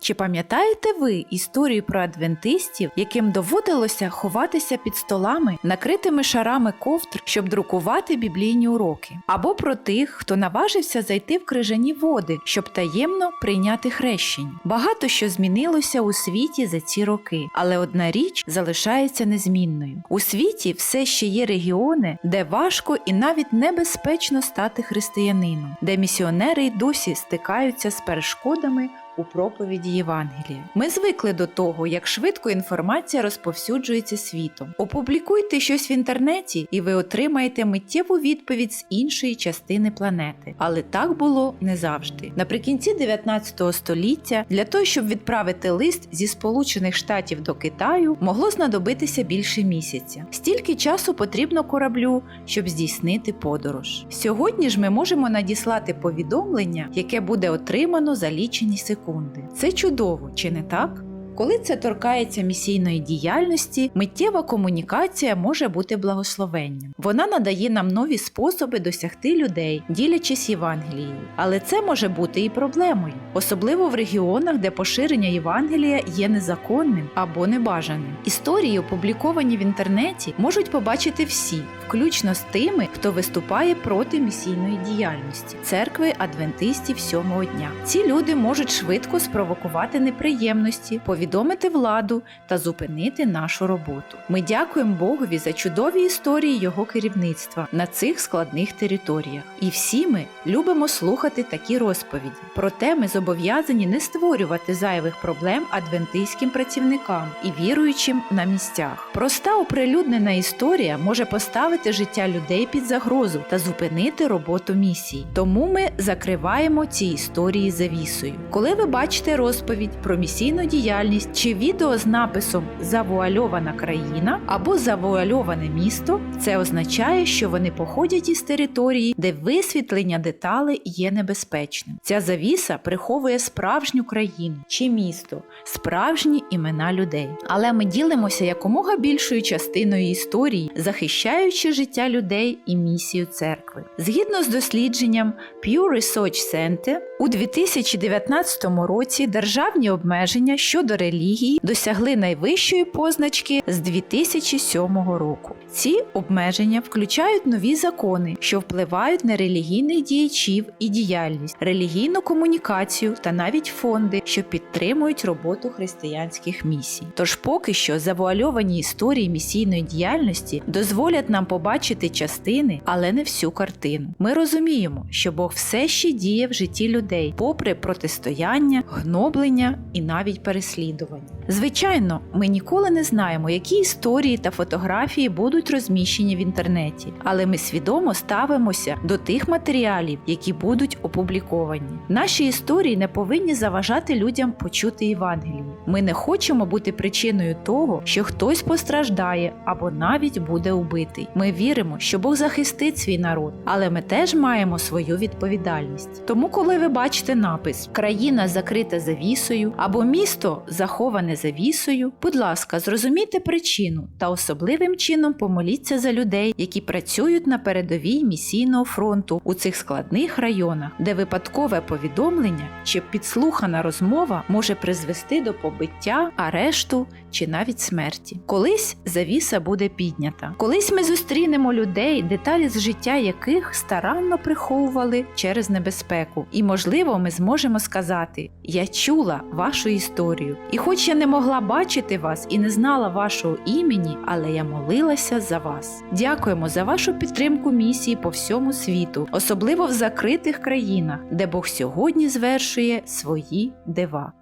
Чи пам'ятаєте ви історію про адвентистів, яким доводилося ховатися під столами, накритими шарами ковдр, щоб друкувати біблійні уроки? Або про тих, хто наважився зайти в крижані води, щоб таємно прийняти хрещення? Багато що змінилося у світі за ці роки, але одна річ залишається незмінною. У світі все ще є регіони, де важко і навіть небезпечно стати християнином, де місіонери й досі стикаються з перешкодами у проповіді Євангелія. Ми звикли до того, як швидко інформація розповсюджується світом. Опублікуйте щось в інтернеті, і ви отримаєте миттєву відповідь з іншої частини планети. Але так було не завжди. Наприкінці 19 століття для того, щоб відправити лист зі Сполучених Штатів до Китаю, могло знадобитися більше місяця. Стільки часу потрібно кораблю, щоб здійснити подорож. Сьогодні ж ми можемо надіслати повідомлення, яке буде отримано за лічені секунди. Це чудово, чи не так? Коли це торкається місійної діяльності, миттєва комунікація може бути благословенням. Вона надає нам нові способи досягти людей, ділячись Євангелією. Але це може бути і проблемою, особливо в регіонах, де поширення Євангелія є незаконним або небажаним. Історії, опубліковані в інтернеті, можуть побачити всі, включно з тими, хто виступає проти місійної діяльності церкви адвентистів сьомого дня. Ці люди можуть швидко спровокувати неприємності, повідомити владу та зупинити нашу роботу. Ми дякуємо Богові за чудові історії його керівництва на цих складних територіях. І всі ми любимо слухати такі розповіді. Проте ми зобов'язані не створювати зайвих проблем адвентистським працівникам і віруючим на місцях. Проста оприлюднена історія може поставити життя людей під загрозу та зупинити роботу місії. Тому ми закриваємо ці історії завісою. Коли ви бачите розповідь про місійну діяльність чи відео з написом Завуальована країна або завуальоване місто, це означає, що вони походять із території, де висвітлення деталей є небезпечним. Ця завіса приховує справжню країну чи місто, справжні імена людей. Але ми ділимося якомога більшою частиною історії, захищаючи життя людей і місію церкви. Згідно з дослідженням Pew Research Center, у 2019 році державні обмеження щодо релігії досягли найвищої позначки з 2007 року. Ці обмеження включають нові закони, що впливають на релігійних діячів і діяльність, релігійну комунікацію та навіть фонди, що підтримують роботу християнських місій. Тож поки що завуальовані історії місійної діяльності дозволять нам побачити частини, але не всю картину. Ми розуміємо, що Бог все ще діє в житті людей, попри протистояння, гноблення і навіть переслідування. Звичайно, ми ніколи не знаємо, які історії та фотографії будуть розміщені в інтернеті, але ми свідомо ставимося до тих матеріалів, які будуть опубліковані. Наші історії не повинні заважати людям почути Євангелію. Ми не хочемо бути причиною того, що хтось постраждає або навіть буде убитий. Ми віримо, що Бог захистить свій народ, але ми теж маємо свою відповідальність. Тому, коли ви бачите напис Країна закрита завісою або місто заховане завісою, будь ласка, зрозумійте причину та особливим чином помоліться за людей, які працюють на передовій місійного фронту у цих складних районах, де випадкове повідомлення чи підслухана розмова може призвести до побиття, арешту чи навіть смерті. Колись завіса буде піднята. Колись ми зустрінемо людей, деталі з життя яких старанно приховували через небезпеку. І, можливо, ми зможемо сказати: Я чула вашу історію, і хоч я не могла бачити вас і не знала вашого імені, але я молилася за вас. Дякуємо за вашу підтримку місії по всьому світу, особливо в закритих країнах, де Бог сьогодні звершує свої дива.